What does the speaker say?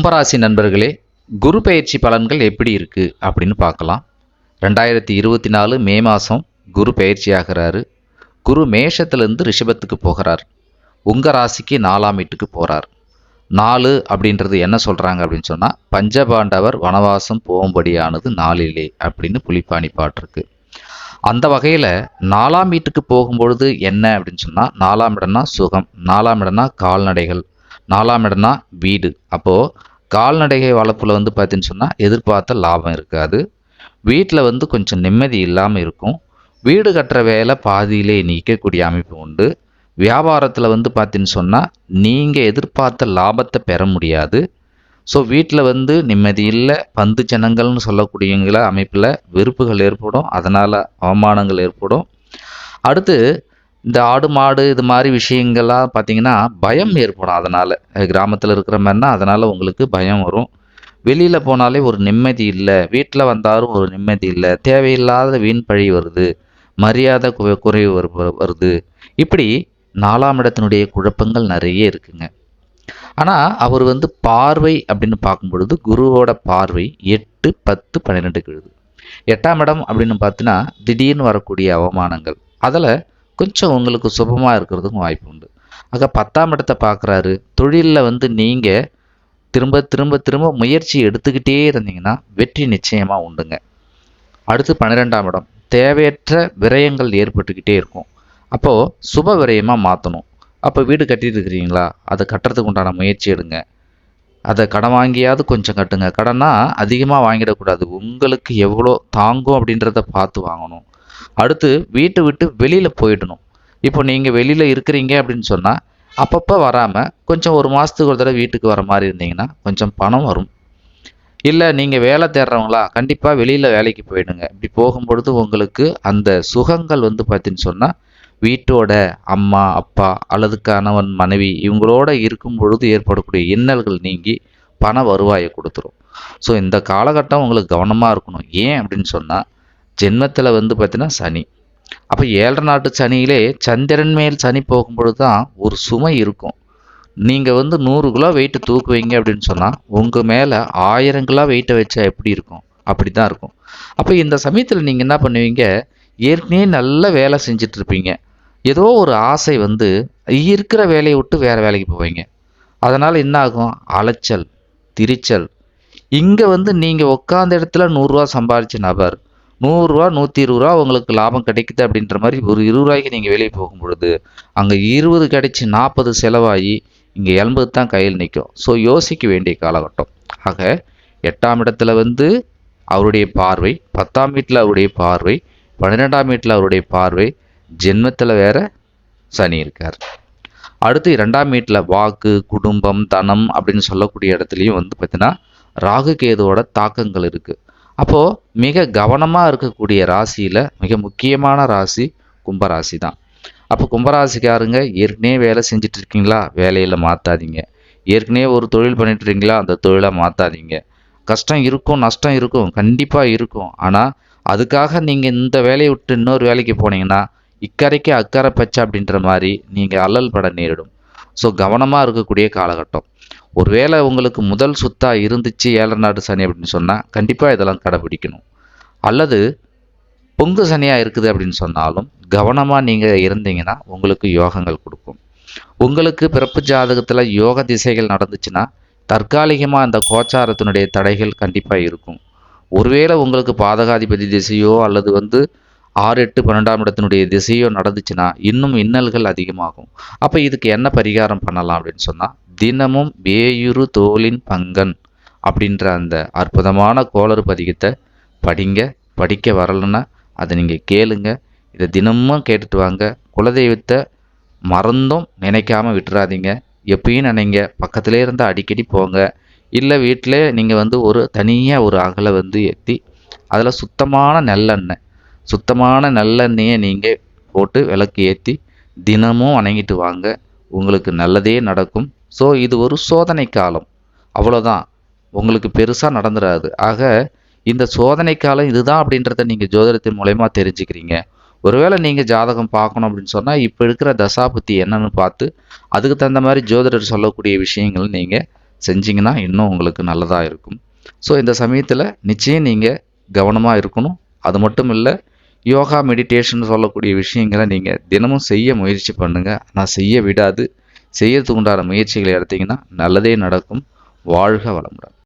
கும்பராசி நண்பர்களே குரு பயிற்சி பலன்கள் எப்படி இருக்குது அப்படின்னு பார்க்கலாம். ரெண்டாயிரத்தி இருபத்தி நாலு மே மாதம் குரு பயிற்சி ஆகிறாரு குரு மேஷத்துலேருந்து ரிஷபத்துக்கு போகிறார். உங்கள் ராசிக்கு நாலாம் வீட்டுக்கு போகிறார் நாலு அப்படின்றது என்ன சொல்கிறாங்க அப்படின்னு சொன்னால் பஞ்சபாண்டவர் வனவாசம் போகும்படியானது நாளிலே அப்படின்னு புலிப்பாணி பாட்டிருக்கு. அந்த வகையில் நாலாம் வீட்டுக்கு போகும்பொழுது என்ன அப்படின்னு சொன்னால் நாலாம் இடம்னா சுகம் நாலாம் இடம்னா கால்நடைகள் நாலாம் இடம்னா வீடு. அப்போது கால்நடைகை வளர்ப்பில் வந்து பார்த்தீங்கன்னு சொன்னால் எதிர்பார்த்த லாபம் இருக்காது. வீட்டில் வந்து கொஞ்சம் நிம்மதி இல்லாமல் இருக்கும். வீடு கட்டுற வேலை பாதியிலே நிற்கக்கூடிய அமைப்பு உண்டு. வியாபாரத்தில் வந்து பார்த்தீங்கன்னு சொன்னால் நீங்கள் எதிர்பார்த்த லாபத்தை பெற முடியாது. ஸோ வீட்டில் வந்து நிம்மதி இல்லை பந்து ஜனங்கள்னு சொல்லக்கூடியவங்கள அமைப்பில் வெறுப்புகள் ஏற்படும். அதனால் அவமானங்கள் ஏற்படும். அடுத்து இந்த ஆடு மாடு இது மாதிரி விஷயங்கள்லாம் பார்த்தீங்கன்னா பயம் ஏற்படும் அதனால். கிராமத்தில் இருக்கிற மாதிரினா அதனால் உங்களுக்கு பயம் வரும். வெளியில் போனாலே ஒரு நிம்மதி இல்லை. வீட்டில் வந்தாலும் ஒரு நிம்மதி இல்லை. தேவையில்லாத வீண் பழி வருது. மரியாதை கு குறைவு வரு- வருது. இப்படி நாலாம் இடத்தினுடைய குழப்பங்கள் நிறைய இருக்குங்க. ஆனால் அவர் வந்து பார்வை அப்படின்னு பார்க்கும் பொழுது குருவோட பார்வை எட்டு பத்து பன்னிரெண்டுக்கு எழுது. எட்டாம் இடம் அப்படின்னு பார்த்தீங்கன்னா திடீர்னு வரக்கூடிய அவமானங்கள். அதில் கொஞ்சம் உங்களுக்கு சுபமாக இருக்கிறதுக்கும் வாய்ப்பு உண்டு. ஆக பத்தாம் இடத்தை பார்க்குறாரு. தொழிலில் வந்து நீங்கள் திரும்ப திரும்ப திரும்ப முயற்சி எடுத்துக்கிட்டே இருந்தீங்கன்னா வெற்றி நிச்சயமாக உண்டுங்க. அடுத்து பன்னிரெண்டாம் இடம். தேவையற்ற விரயங்கள் ஏற்பட்டுக்கிட்டே இருக்கும். அப்போது சுப விரயமாக மாற்றணும் அப்போ வீடு கட்டிட்டு இருக்கிறீங்களா? அதை கட்டுறதுக்கு உண்டான முயற்சி எடுங்க. அதை கடன் வாங்கியாவது கொஞ்சம் கட்டுங்க. கடனா அதிகமாக வாங்கிடக்கூடாது. உங்களுக்கு எவ்வளோ தாங்கும் அப்படின்றத பார்த்து வாங்கணும். அடுத்து வீட்டை விட்டு வெளியில் போயிடணும். இப்போ நீங்கள் வெளியில் இருக்கிறீங்க அப்படின்னு சொன்னால் அப்பப்போ வராமல் கொஞ்சம் ஒரு மாதத்துக்கு ஒரு தடவை வீட்டுக்கு வர மாதிரி இருந்தீங்கன்னா கொஞ்சம் பணம் வரும். இல்லை நீங்கள் வேலை தேடுறவங்களா கண்டிப்பாக வெளியில் வேலைக்கு போயிடுங்க. இப்படி போகும்பொழுது உங்களுக்கு அந்த சுகங்கள் வந்து பார்த்தீங்கன்னு சொன்னால் வீட்டோட அம்மா அப்பா அல்லது கணவன் மனைவி இவங்களோட இருக்கும் பொழுது ஏற்படக்கூடிய இன்னல்கள் நீங்கி பண வருவாயை கொடுத்துரும். ஸோ இந்த காலகட்டம் உங்களுக்கு கவனமாக இருக்கணும். ஏன் அப்படின்னு சொன்னால் ஜென்மத்தில் வந்து பார்த்தீங்கன்னா சனி. அப்போ ஏழரை நாட்டு சனியிலே சந்திரன் மேல் சனி போகும்பொழுது தான் ஒரு சுமை இருக்கும். நீங்கள் வந்து நூறு கிலோ வெயிட்டு தூக்குவீங்க அப்படின்னு சொன்னால் உங்கள் மேலே ஆயிரம் கிலோ வெயிட்டை வச்சா எப்படி இருக்கும்? அப்படி தான் இருக்கும். அப்போ இந்த சமயத்தில் நீங்கள் என்ன பண்ணுவீங்க? ஏற்கனவே நல்ல வேலை செஞ்சுட்டு இருப்பீங்க. ஏதோ ஒரு ஆசை வந்து இருக்கிற வேலையை விட்டு வேறு வேலைக்கு போவீங்க. அதனால் என்ன ஆகும்? அலைச்சல் திரிச்சல். இங்கே வந்து நீங்கள் உட்காந்த இடத்துல நூறுரூவா சம்பாதிச்ச நபர் நூறுரூவா நூற்றி இருபது ரூபா உங்களுக்கு லாபம் கிடைக்குது அப்படின்ற மாதிரி ஒரு இருபது ரூபாய்க்கு நீங்கள் வெளியே போகும் பொழுது அங்கே இருபது கிடைச்சி நாற்பது செலவாகி இங்கே எண்பது தான் கையில் நிற்கும். ஸோ யோசிக்க வேண்டிய காலகட்டம். ஆக எட்டாம் இடத்துல வந்து அவருடைய பார்வை பத்தாம் வீட்டில் அவருடைய பார்வை பன்னிரெண்டாம் வீட்டில் அவருடைய பார்வை ஜென்மத்தில் வேற சனி இருக்கார். அடுத்து இரண்டாம் வீட்டில் வாக்கு குடும்பம் தனம் அப்படின்னு சொல்லக்கூடிய இடத்துலையும் வந்து பார்த்தீங்கன்னா ராகு கேதுவோட தாக்கங்கள் இருக்குது அப்போது மிக கவனமாக இருக்கக்கூடிய ராசியில் மிக முக்கியமான ராசி கும்பராசி தான் அப்போ கும்பராசிக்காரங்க ஏற்கனவே வேலை செஞ்சுட்டு இருக்கீங்களா வேலையில் மாற்றாதீங்க ஏற்கனவே ஒரு தொழில் பண்ணிட்டு இருக்கீங்களா அந்த தொழிலை மாற்றாதீங்க கஷ்டம் இருக்கும் நஷ்டம் இருக்கும் கண்டிப்பாக இருக்கும். ஆனால் அதுக்காக நீங்கள் இந்த வேலையை விட்டு இன்னொரு வேலைக்கு போனீங்கன்னா இக்கரைக்கு அக்கறை பச்சை அப்படின்ற மாதிரி நீங்கள் அல்லல் பட நேரிடும். ஸோ கவனமாக இருக்கக்கூடிய காலகட்டம். ஒருவேளை உங்களுக்கு முதல் சுத்தாக இருந்துச்சு ஏழரை நாடு சனி அப்படின்னு சொன்னால் கண்டிப்பாக இதெல்லாம் கடைபிடிக்கணும். அல்லது பொங்கு சனியாக இருக்குது அப்படின்னு சொன்னாலும் கவனமாக நீங்கள் இருந்தீங்கன்னா உங்களுக்கு யோகங்கள் கொடுக்கும். உங்களுக்கு பிறப்பு ஜாதகத்தில் யோக திசைகள் நடந்துச்சுன்னா தற்காலிகமாக அந்த கோச்சாரத்தினுடைய தடைகள் கண்டிப்பாக இருக்கும். ஒருவேளை உங்களுக்கு பாதகாதிபதி திசையோ அல்லது வந்து ஆறு எட்டு பன்னெண்டாம் இடத்தினுடைய திசையோ நடந்துச்சுன்னா இன்னும் இன்னல்கள் அதிகமாகும். அப்போ இதுக்கு என்ன பரிகாரம் பண்ணலாம் அப்படின்னு சொன்னால் தினமும் வேயுறு தோலின் பங்கன் அப்படின்ற அந்த அற்புதமான கோளறு பதிகத்தை படிங்க படிக்க வரலன்னா அதை நீங்கள் கேளுங்க. இதை தினமும் கேட்டுட்டு வாங்க. குலதெய்வத்தை மறந்தும் நினைக்காம விட்டுறாதீங்க. எப்பயும் நினைங்க. பக்கத்திலே இருந்தால் அடிக்கடி போங்க. இல்லை வீட்டிலே நீங்கள் வந்து ஒரு தனியாக ஒரு அகலை வந்து ஏற்றி அதில் சுத்தமான நல்லெண்ணெய் சுத்தமான நல்லெண்ணெயை நீங்கள் போட்டு விளக்கு ஏற்றி தினமும் வணங்கிட்டு வாங்க. உங்களுக்கு நல்லதே நடக்கும். ஸோ இது ஒரு சோதனை காலம் அவ்வளோதான் உங்களுக்கு பெருசாக நடந்துடாது ஆக இந்த சோதனை காலம் இதுதான் அப்படின்றத நீங்கள் ஜோதிடத்தின் மூலயமா தெரிஞ்சுக்கிறீங்க. ஒருவேளை நீங்கள் ஜாதகம் பார்க்கணும் அப்படின்னு சொன்னால் இப்போ இருக்கிற தசாபுத்தி என்னன்னு பார்த்து அதுக்கு தகுந்த மாதிரி ஜோதிடர் சொல்லக்கூடிய விஷயங்கள் நீங்கள் செஞ்சிங்கன்னா இன்னும் உங்களுக்கு நல்லதாக இருக்கும். ஸோ இந்த சமயத்தில் நிச்சயம் நீங்கள் கவனமாக இருக்கணும். அது மட்டும் இல்லை யோகா மெடிடேஷன் சொல்லக்கூடிய விஷயங்களை நீங்கள் தினமும் செய்ய முயற்சி பண்ணுங்கள் நான் செய்ய விடாது. செய்யறதுக்கு உண்டான முயற்சிகளை எடுத்தீங்கன்னா நல்லதே நடக்கும். வாழ்க வளமுடன்.